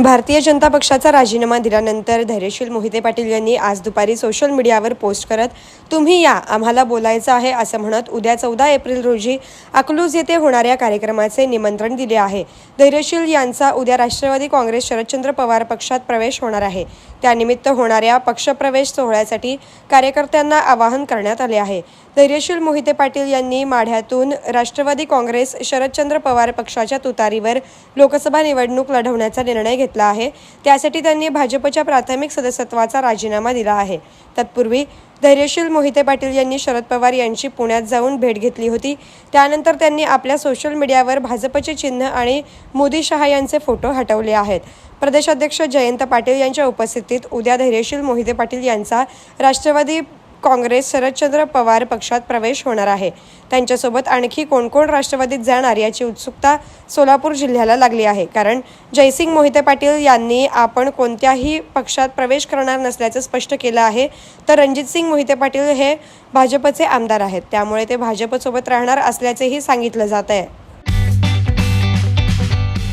भारतीय जनता पक्षाचा राजीनामा दिल्यानंतर धैर्यशील मोहिते पाटील यांनी आज दुपारी सोशल मीडियावर पोस्ट करत तुम्ही या आम्हाला बोलायचं आहे असं म्हणत उद्या चौदा एप्रिल रोजी अकलूज येथे होणाऱ्या कार्यक्रमाचे निमंत्रण दिले आहे. धैर्यशील यांचा उद्या राष्ट्रवादी काँग्रेस शरदचंद्र पवार पक्षात प्रवेश होणार आहे. त्यानिमित्त होणाऱ्या पक्षप्रवेश सोहळ्यासाठी कार्यकर्त्यांना आवाहन करण्यात आले आहे. धैर्यशील मोहिते पाटील यांनी माढ्यातून राष्ट्रवादी काँग्रेस शरदचंद्र पवार पक्षाच्या तुतारीवर लोकसभा निवडणूक लढवण्याचा निर्णय घेतला. आहे. त्यासाठी त्यांनी भाजपच्या प्राथमिक सदस्यत्वाचा राजीनामा दिला आहे. तत्पूर्वी धैर्यशील मोहिते पाटील यांनी शरद पवार यांची पुण्यात जाऊन भेट घेतली होती. त्यानंतर त्यांनी आपल्या सोशल मीडियावर भाजपचे चिन्ह आणि मोदी शहा यांचे फोटो हटवले आहेत. प्रदेशाध्यक्ष जयंत पाटील यांच्या उपस्थितीत उद्या धैर्यशील मोहिते पाटील यांचा राष्ट्रवादी काँग्रेस शरदचंद्र पवार पक्षात प्रवेश होणार आहे. त्यांच्यासोबत आणखी कोण कोण राष्ट्रवादीत जाणार याची उत्सुकता सोलापूर जिल्ह्याला लागली आहे. कारण जयसिंग मोहिते पाटील यांनी आपण कोणत्याही पक्षात प्रवेश करणार नसल्याचं स्पष्ट केलं आहे. तर रणजितसिंग मोहिते पाटील हे भाजपचे आमदार आहेत. त्यामुळे ते भाजपसोबत राहणार असल्याचेही सांगितलं जात आहे